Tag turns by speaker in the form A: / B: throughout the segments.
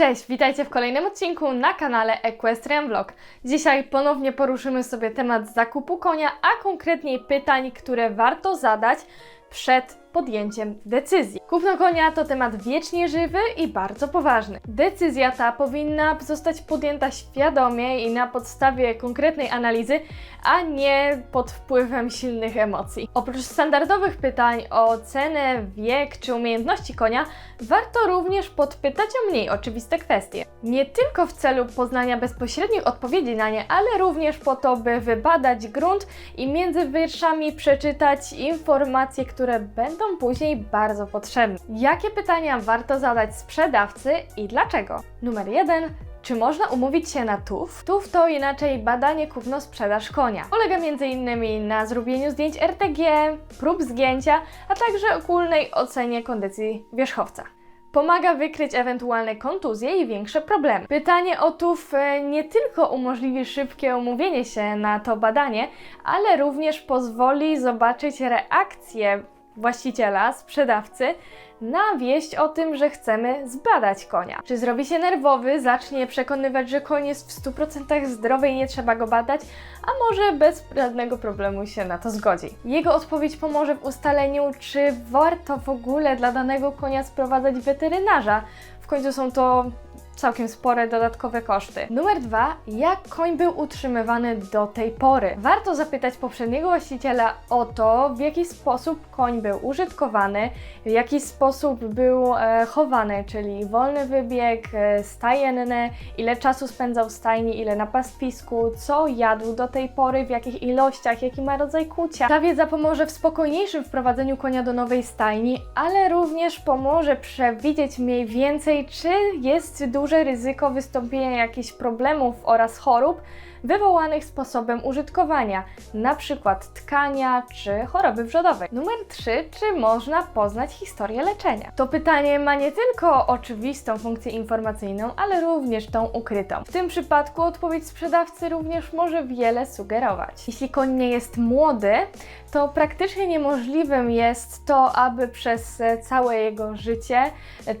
A: Cześć, witajcie w kolejnym odcinku na kanale Equestrian Vlog. Dzisiaj ponownie poruszymy sobie temat zakupu konia, a konkretniej pytań, które warto zadać przed podjęciem decyzji. Kupno konia to temat wiecznie żywy i bardzo poważny. Decyzja ta powinna zostać podjęta świadomie i na podstawie konkretnej analizy, a nie pod wpływem silnych emocji. Oprócz standardowych pytań o cenę, wiek czy umiejętności konia, warto również podpytać o mniej oczywiste kwestie. Nie tylko w celu poznania bezpośrednich odpowiedzi na nie, ale również po to, by wybadać grunt i między wierszami przeczytać informacje, które będą później bardzo potrzebne. Jakie pytania warto zadać sprzedawcy i dlaczego? Numer jeden. Czy można umówić się na TUF? TUF to inaczej badanie kupno-sprzedaż konia. Polega m.in. na zrobieniu zdjęć RTG, prób zgięcia, a także ogólnej ocenie kondycji wierzchowca. Pomaga wykryć ewentualne kontuzje i większe problemy. Pytanie o TUF e, nie tylko umożliwi szybkie umówienie się na to badanie, ale również pozwoli zobaczyć reakcję właściciela, sprzedawcy na wieść o tym, że chcemy zbadać konia. Czy zrobi się nerwowy, zacznie przekonywać, że koń jest w 100% zdrowy i nie trzeba go badać, a może bez żadnego problemu się na to zgodzi. Jego odpowiedź pomoże w ustaleniu, czy warto w ogóle dla danego konia sprowadzać weterynarza. W końcu są to całkiem spore dodatkowe koszty. Numer dwa, jak koń był utrzymywany do tej pory? Warto zapytać poprzedniego właściciela o to, w jaki sposób koń był użytkowany, w jaki sposób był e, chowany, czyli wolny wybieg, e, stajenne, ile czasu spędzał w stajni, ile na pastwisku, co jadł do tej pory, w jakich ilościach, jaki ma rodzaj kucia. Ta wiedza pomoże w spokojniejszym wprowadzeniu konia do nowej stajni, ale również pomoże przewidzieć mniej więcej, czy jest duże ryzyko wystąpienia jakichś problemów oraz chorób wywołanych sposobem użytkowania, przykład tkania czy choroby wrzodowej. Numer 3. Czy można poznać historię leczenia? To pytanie ma nie tylko oczywistą funkcję informacyjną, ale również tą ukrytą. W tym przypadku odpowiedź sprzedawcy również może wiele sugerować. Jeśli koń nie jest młody, to praktycznie niemożliwym jest to, aby przez całe jego życie,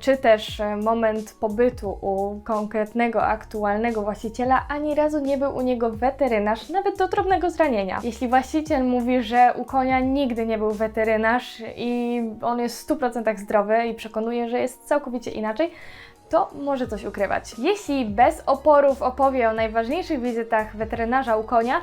A: czy też moment pobytu u konkretnego, aktualnego właściciela, ani razu nie był u niego weterynarz, nawet do drobnego zranienia. Jeśli właściciel mówi, że u konia nigdy nie był weterynarz i on jest w 100% zdrowy i przekonuje, że jest całkowicie inaczej, to może coś ukrywać. Jeśli bez oporów opowie o najważniejszych wizytach weterynarza u konia,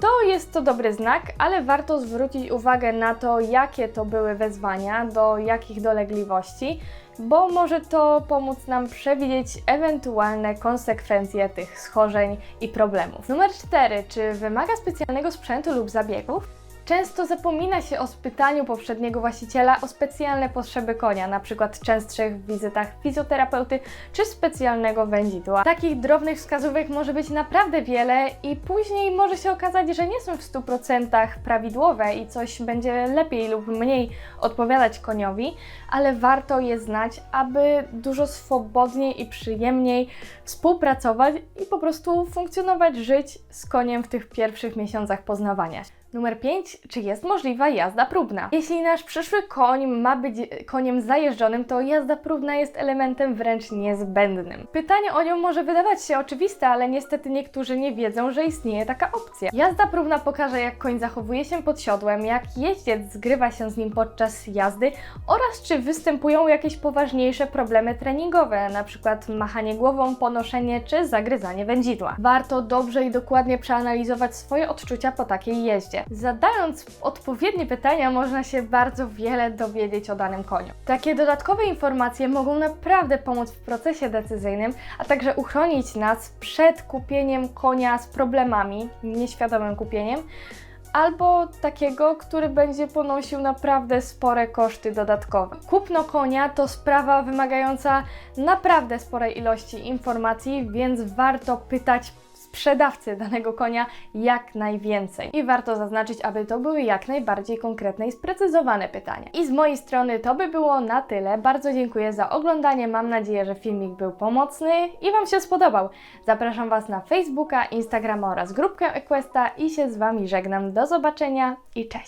A: to jest to dobry znak, ale warto zwrócić uwagę na to, jakie to były wezwania, do jakich dolegliwości, bo może to pomóc nam przewidzieć ewentualne konsekwencje tych schorzeń i problemów. Numer 4. Czy wymaga specjalnego sprzętu lub zabiegów? Często zapomina się o spytaniu poprzedniego właściciela o specjalne potrzeby konia, przykład częstszych wizytach fizjoterapeuty czy specjalnego wędzidła. Takich drobnych wskazówek może być naprawdę wiele i później może się okazać, że nie są w 100% prawidłowe i coś będzie lepiej lub mniej odpowiadać koniowi, ale warto je znać, aby dużo swobodniej i przyjemniej współpracować i po prostu funkcjonować, żyć z koniem w tych pierwszych miesiącach poznawania. Numer 5. Czy jest możliwa jazda próbna? Jeśli nasz przyszły koń ma być koniem zajeżdżonym, to jazda próbna jest elementem wręcz niezbędnym. Pytanie o nią może wydawać się oczywiste, ale niestety niektórzy nie wiedzą, że istnieje taka opcja. Jazda próbna pokaże, jak koń zachowuje się pod siodłem, jak jeździec zgrywa się z nim podczas jazdy oraz czy występują jakieś poważniejsze problemy treningowe, np. machanie głową, ponoszenie czy zagryzanie wędzidła. Warto dobrze i dokładnie przeanalizować swoje odczucia po takiej jeździe. Zadając odpowiednie pytania, można się bardzo wiele dowiedzieć o danym koniu. Takie dodatkowe informacje mogą naprawdę pomóc w procesie decyzyjnym, a także uchronić nas przed kupieniem konia z problemami, nieświadomym kupieniem, albo takiego, który będzie ponosił naprawdę spore koszty dodatkowe. Kupno konia to sprawa wymagająca naprawdę sporej ilości informacji, więc warto pytać sprzedawcy danego konia jak najwięcej. I warto zaznaczyć, aby to były jak najbardziej konkretne i sprecyzowane pytania. I z mojej strony to by było na tyle. Bardzo dziękuję za oglądanie. Mam nadzieję, że filmik był pomocny i Wam się spodobał. Zapraszam Was na Facebooka, Instagrama oraz grupkę Equesta i się z Wami żegnam. Do zobaczenia i cześć!